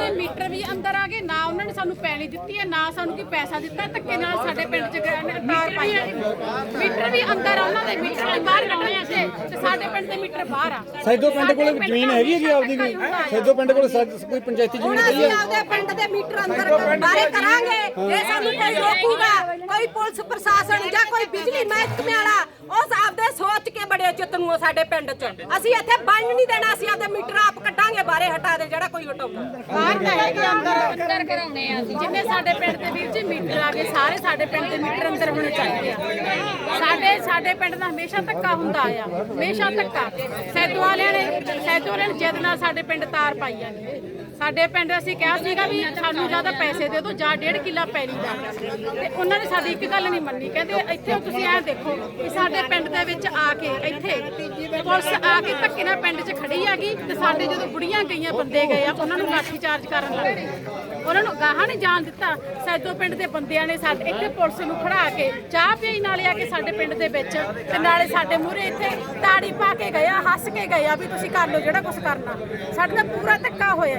ਦੇ ਮੀਟਰ ਵੀ ਅੰਦਰ ਆ ਗਏ ਨਾ ਉਹਨਾਂ ਨੇ ਸਾਨੂੰ ਪੈਲੀ ਦਿੱਤੀ ਹੈ ਨਾ ਸਾਨੂੰ ਕੋਈ ਪੈਸਾ ਦਿੱਤਾ ਧੱਕੇ ਨਾਲ ਸਾਡੇ ਪਿੰਡ ਚ ਗਏ ਨੇ, ਤਾਰ ਪਾਈ ਹੈ। ਮੀਟਰ ਵੀ ਅੰਦਰ ਆ ਉਹਨਾਂ ਦੇ ਮੀਟਰ ਵੀ ਬਾਹਰ ਕੱਢਣੇ ਆ ਤੇ ਤੇ ਸਾਡੇ ਪਿੰਡ ਦੇ ਮੀਟਰ ਬਾਹਰ ਆ। ਸੈਦੋ ਪਿੰਡ ਕੋਲ ਜ਼ਮੀਨ ਹੈਗੀ ਹੈ ਜੀ ਆਪਦੀ ਕੋਈ? ਸੈਦੋ ਪਿੰਡ ਕੋਲ ਸਾ- ਕੋਈ ਪੰਚਾਇਤੀ ਜ਼ਮੀਨ ਹੁਣ ਹੈਗੀ ਅਸੀਂ ਹੈ ਆਪਦੇ ਪਿੰਡ ਦੇ ਮੀਟਰ ਅੰਦਰ ਬਾਰੇ ਕਰਾਂਗੇ ਜੇ ਸਾਨੂੰ ਕੋਈ ਰੋਕੂਗਾ ਕੋਈ ਪੁਲਿਸ ਪ੍ਰਸ਼ਾਸਨ ਜਾਂ ਕੋਈ ਬਿਜਲੀ ਮਹਿਕਮੇ ਵਾਲਾ ਕੇ ਨੂੰ ਆ ਸਾਡੇ ਪਿੰਡ 'ਚ। ਅਸੀਂ ਇੱਥੇ ਬੰਨ ਨਹੀਂ ਦੇਣਾ, ਅਸੀਂ ਆਪਦੇ ਮੀਟਰ ਆਪ ਕੱਢਾਂਗੇ ਬਾਰੇ ਹਟਾ ਦੇ ਜਿਹੜਾ ਕੋਈ ਹਟਾਊਗਾ ਬਾਹਰ ਤਾਂ ਹੈਗੇ ਅੰਦਰ ਅੰਦਰ ਕਰਾਉਣੇ ਆ ਅਸੀਂ। ਜਿੰਨੇ ਸਾਡੇ ਪਿੰਡ ਦੇ ਵੀਰ ਜੀ, ਮੀਟਰ ਆ ਗਏ, ਸਾਰੇ ਸਾਡੇ ਪਿੰਡ ਦੇ ਮੀਟਰ ਅੰਦਰ ਹੋਣੇ ਚਾਹੀਦੇ ਆ। ਸਾਡੇ ਸਾਡੇ ਪਿੰਡ ਦਾ ਹਮੇਸ਼ਾ ਧੱਕਾ ਹੁੰਦਾ ਆ, ਹਮੇਸ਼ਾ ਧੱਕਾ। ਸੈਦੋ ਵਾਲਿਆਂ ਨੇ, ਸੈਦੋ ਵਾਲਿਆਂ ਨੇ ਜਿੱਦ ਨਾਲ ਸਾਡੇ ਪਿੰਡ ਤਾਰ ਪਾਈ ਆ। ਸਾਡੇ ਪਿੰਡ ਅਸੀਂ ਕਿਹਾ ਸੀਗਾ ਵੀ ਸਾਨੂੰ ਜ਼ਿਆਦਾ ਪੈਸੇ ਦੇ ਦਿਓ, ਜਾਂ ਡੇਢ ਕਿੱਲਾ ਪੈਲੀ ਦਾ। ਤੇ ਉਹਨਾਂ ਨੇ ਸਾਡੀ ਇੱਕ ਗੱਲ ਨਹੀਂ ਮੰਨੀ। ਕਹਿੰਦੇ ਇੱਥੇ ਤੁਸੀਂ ਐਂ ਦੇਖੋ ਕਿ ਸਾਡੇ ਪਿੰਡ ਦੇ ਵਿੱਚ ਆ ਕੇ ਇੱਥੇ ਪੁਲਿਸ ਆ ਕੇ ਧੱਕੇ ਨਾਲ ਪਿੰਡ 'ਚ ਖੜੀ ਹੈਗੀ ਤੇ ਸਾਡੇ ਜਦੋਂ ਬੁੜੀਆਂ ਗਈਆਂ ਬੰਦੇ ਗਏ ਆ, ਉਹਨਾਂ ਨੂੰ ਲਾਠੀ ਚਾਰਜ ਕਰਨ ਲੱਗੇ ਉਹਨਾਂ ਨੂੰ ਗਾਹਾਂ ਨਹੀਂ ਜਾਣ ਦਿੱਤਾ। ਸੈਦੋ ਪਿੰਡ ਦੇ ਬੰਦਿਆਂ ਨੇ ਸਾਡੇ ਇੱਥੇ ਪੁਲਿਸ ਨੂੰ ਖੜਾ ਕੇ ਚਾਹ ਪਈ ਨਾਲੇ ਆ ਕੇ ਸਾਡੇ ਪਿੰਡ ਦੇ ਵਿੱਚ ਤੇ ਨਾਲੇ ਸਾਡੇ ਮੂਹਰੇ ਇੱਥੇ ਤਾੜੀ ਪਾ ਕੇ ਗਿਆ ਹੱਸ ਕੇ ਗਿਆ ਵੀ ਤੁਸੀਂ ਕਰ ਲਓ ਜਿਹੜਾ ਕੁਝ ਕਰਨਾ। ਸਾਡੇ ਦਾ ਪੂਰਾ ਧੱਕਾ ਹੋਇਆ